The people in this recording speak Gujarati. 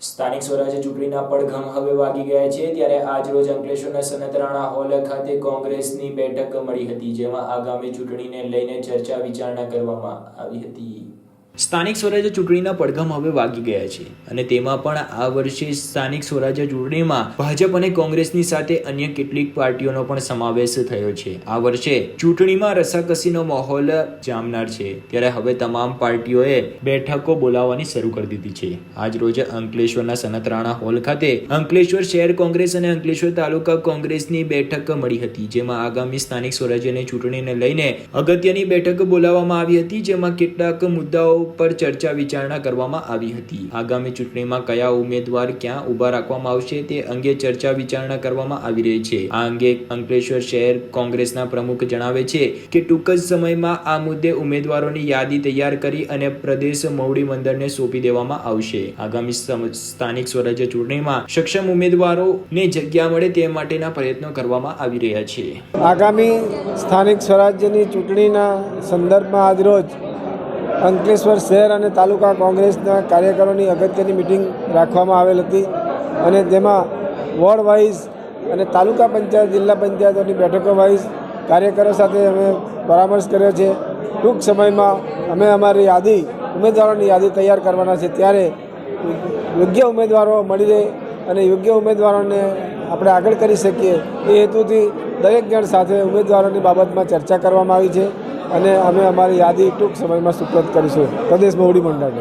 સ્થાનિક સ્વરાજ્ય ચૂંટણીના પડઘમ હવે વાગી ગયા છે, ત્યારે આજરોજ અંકલેશ્વરના સનતરાણા હોલ ખાતે કોંગ્રેસની બેઠક મળી હતી, જેમાં આગામી ચૂંટણીને લઈને ચર્ચા વિચારણા કરવામાં આવી હતી. સ્થાનિક સ્વરાજ્ય ચૂંટણીના પડઘમ હવે વાગી ગયા છે અને તેમાં પણ આ વર્ષે સ્થાનિક સ્વરાજ્ય ચૂંટણીમાં ભાજપ અને કોંગ્રેસની સાથે અન્ય કેટલીક પાર્ટીઓનો પણ સમાવેશ થયો છે. આ વર્ષે ચૂંટણીમાં રસાકસીનો માહોલ જામનાર છે. ત્યારે હવે તમામ પાર્ટીઓએ બેઠકો બોલાવવાની શરૂ કરી દીધી છે. આજ રોજ અંકલેશ્વરના સનતરાણા હોલ ખાતે અંકલેશ્વર શહેર કોંગ્રેસ અને અંકલેશ્વર તાલુકા કોંગ્રેસની બેઠક મળી હતી, જેમાં આગામી સ્થાનિક સ્વરાજ્યની ચૂંટણીને લઈને અગત્યની બેઠક બોલાવવામાં આવી હતી, જેમાં કેટલાક મુદ્દાઓ પર ચર્ચા વિચારણા કરવામાં આવી હતી. આગામી ચૂંટણીમાં કયા ઉમેદવાર ક્યાં ઊભા રાખવામાં આવશે તે અંગે ચર્ચા વિચારણા કરવામાં આવી રહી છે. આ અંગે અંકલેશ્વર શહેર કોંગ્રેસના પ્રમુખ જણાવે છે કે ટૂંક જ સમયમાં આ મુદ્દે ઉમેદવારોની યાદી તૈયાર કરી અને પ્રદેશ મોવડી મંડળને સોંપી દેવામાં આવશે. આગામી સ્થાનિક સ્વરાજ્ય ચૂંટણીમાં સક્ષમ ઉમેદવારોને જગ્યા મળે તે માટેના પ્રયત્નો કરવામાં આવી રહ્યા છે. આગામી સ્થાનિક સ્વરાજ્યની ચૂંટણીના સંદર્ભમાં આજરોજ અંકલેશ્વર શહેર અને તાલુકા કોંગ્રેસના કાર્યકરોની અગત્યની મિટિંગ રાખવામાં આવેલ હતી અને તેમાં વોર્ડ વાઇઝ અને તાલુકા પંચાયત, જિલ્લા પંચાયતોની બેઠકો વાઇઝ કાર્યકરો સાથે અમે પરામર્શ કર્યો છે. ટૂંક સમયમાં અમે અમારી યાદી, ઉમેદવારોની યાદી તૈયાર કરવાના છે. ત્યારે યોગ્ય ઉમેદવારો મળી રહે અને યોગ્ય ઉમેદવારોને આપણે આગળ કરી શકીએ એ હેતુથી દરેક જણ સાથે ઉમેદવારોની બાબતમાં ચર્ચા કરવામાં આવી છે. અને અમે અમારી યાદી ટૂંક સમયમાં સુપ્રત કરીશું. પ્રદેશ મોવડી મંડળને